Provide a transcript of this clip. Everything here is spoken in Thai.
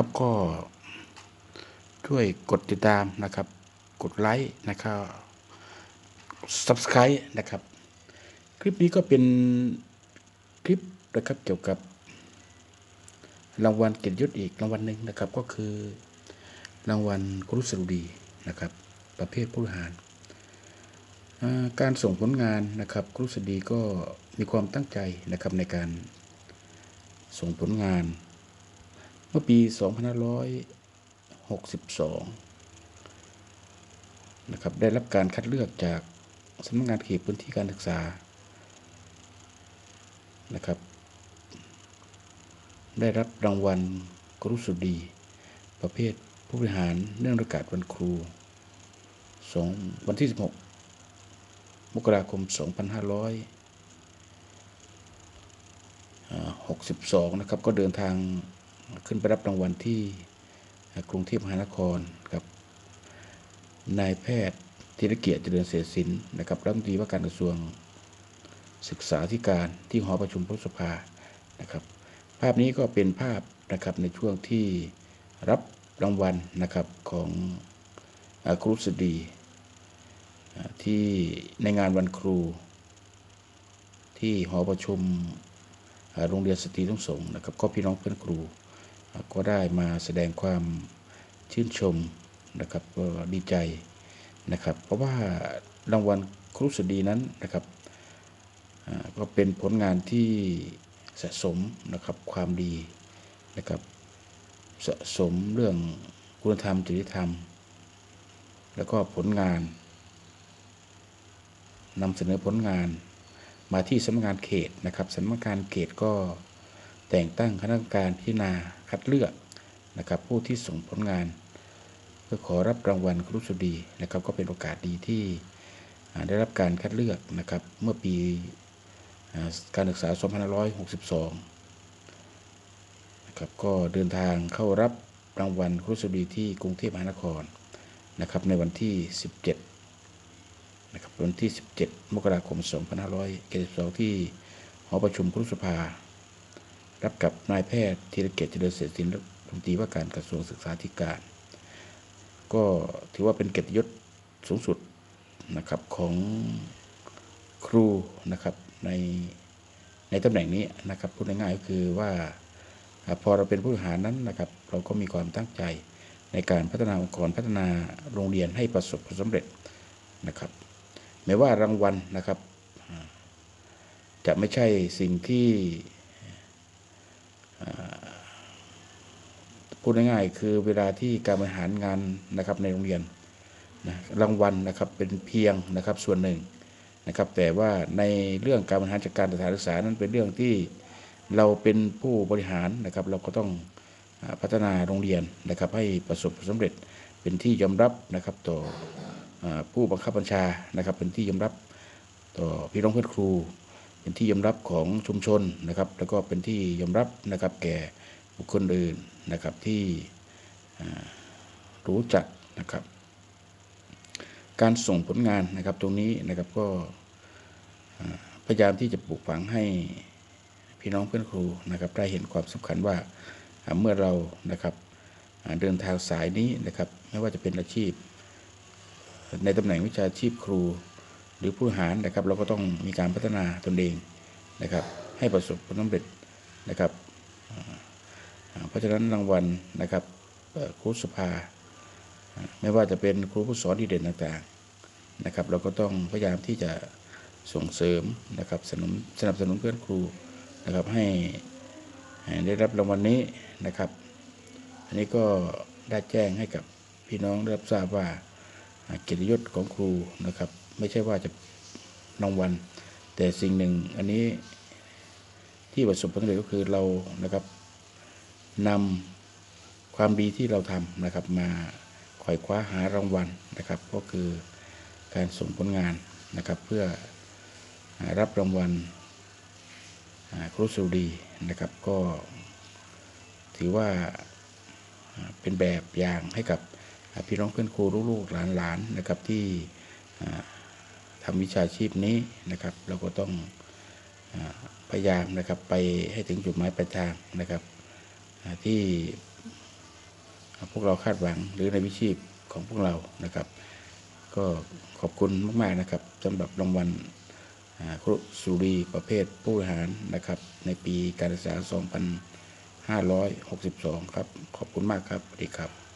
ครับก็ช่วยกดติดตามนะครับ กดไลค์นะครับ subscribe นะครับ คลิปนี้ก็เป็นคลิปนะครับเกี่ยวกับรางวัลเกียรติยศอีกรางวัลหนึ่งนะครับก็คือ รางวัลครุสรุดีนะครับ ประเภทผู้บริหาร การส่งผลงานนะครับครุสดีก็มีความตั้งใจนะครับในการส่งผลงาน เมื่อปี 2562 นะครับ ได้รับการคัดเลือกจากสำนักงานเขตพื้นที่การศึกษา นะครับ ได้รับรางวัลครุสุดี ประเภทผู้บริหารเนื่องในโอกาสวันครูสองวันที่ 16 มกราคม 2562 นะครับ ก็เดินทาง ขึ้นไปรับรางวัลที่กรุงเทพมหานครกับนายแพทย์ธีรเกียรติเจริญเสศินนะครับรัฐมนตรีว่าการกระทรวงศึกษาธิการที่หอประชุมพระสภานะครับ ภาพนี้ก็เป็นภาพนะครับในช่วงที่รับรางวัลนะครับของอครุสดีที่ในงานวันครู ที่หอประชุมโรงเรียนสตรีทุ่งสงนะครับ ก็พี่น้องเพื่อนครู ก็ได้มาแสดงความชื่นชมนะครับดีใจนะครับ เพราะว่ารางวัลครุสดีนั้นนะครับก็เป็นผลงานที่สะสมนะครับความดีนะครับสะสมเรื่องคุณธรรมจริยธรรม แล้วก็ผลงานนำเสนอผลงานมาที่สำนักงานเขตนะครับสำนักงานเขตก็ แต่งตั้งคณะกรรมการพิจารณาคัดเลือกนะครับผู้ที่ส่งผลงาน เพื่อขอรับรางวัลครุสดีนะครับก็เป็นโอกาสดีที่ได้รับการคัดเลือกนะครับเมื่อปีอการศึกษา 2562นะครับก็เดินทางเข้ารับรางวัลครุสดีที่กรุงเทพมหานครนะครับในวันที่ 17นะครับวันที่ 17 มกราคม 2572 ที่หอประชุมครุสภา รับกับนายแพทย์ธีรเกียรติเจริญเสถินรัฐมนตรีว่าการกระทรวงศึกษาธิการ ก็ถือว่าเป็นเกียรติยศสูงสุดนะครับของครูนะครับในในตำแหน่งนี้นะครับพูดง่ายๆก็คือว่าพอเราเป็นผู้บริหารนั้นนะครับเราก็มีความตั้งใจในการพัฒนาองค์กรพัฒนาโรงเรียนให้ประสบผลสำเร็จนะครับแม้ว่ารางวัลนะครับ จะไม่ใช่สิ่งที่อ่า พูดง่ายๆคือเวลาที่การบริหารงานนะครับในโรงเรียนนะรางวัลนะครับเป็นเพียงนะครับส่วนหนึ่งนะครับแต่ว่าในเรื่องการบริหารจัดการสถานศึกษานั้นเป็นเรื่องที่เราเป็นผู้บริหารนะครับ เราก็ต้องพัฒนาโรงเรียนนะครับ ให้ประสบผลสำเร็จเป็นที่ยอมรับนะครับต่อผู้บังคับบัญชานะครับ เป็นที่ยอมรับต่อพี่น้องเพื่อนครู เป็นที่ยอมรับของชุมชนนะครับ แล้วก็เป็นที่ยอมรับนะครับแก่ บุคคลอื่นนะครับที่รู้จักนะครับ การส่งผลงานนะครับตรงนี้นะครับก็พยายามที่จะปลูกฝังให้พี่น้องเพื่อนครูนะครับได้เห็นความสำคัญว่าเมื่อเรานะครับเดินทางสายนี้นะครับไม่ว่าจะเป็นอาชีพ ในตำแหน่งวิชาชีพครู หรือผู้หารนะครับ เราก็ต้องมีการพัฒนาตนเองนะครับ ให้ประสบผลสำเร็จนะครับ เพราะฉะนั้นรางวัลนะครับครูสภา ไม่ว่าจะเป็นครูผู้สอนดีเด่นต่างๆนะครับ เราก็ต้องพยายามที่จะส่งเสริมนะครับสนับสนับสนุนเพื่อนครูนะครับให้ได้รับรางวัลนี้นะครับ อันนี้ก็ได้แจ้งให้กับพี่น้องได้รับทราบว่าอ่าเกียรติยศของครูนะครับ ไม่ใช่ว่าจะรางวัลแต่สิ่งหนึ่งอันนี้ที่ประสบผลสำเร็จก็คือเรานะครับ นำความดีที่เราทำนะครับมาขวายคว้าหารางวัลนะครับ ก็คือการส่งผลงานนะครับ เพื่อรับรางวัลครูสุดีนะครับ ก็ถือว่าเป็นแบบอย่างให้กับพี่น้องเพื่อนครูลูกๆหลานๆนะครับที่อ่าทำวิชาชีพนี้นะครับ เราก็ต้องพยายามนะครับไปให้ถึงจุดหมายปลายทางนะครับ ที่พวกเราคาดหวังหรือในวิชีพของพวกเรานะครับ ก็ขอบคุณมาก ๆ นะครับสำหรับรางวัลครุสุรีประเภทผู้บริหารนะครับ ในปีการศึกษา 2562 ครับ ขอบคุณมากครับสวัสดีครับ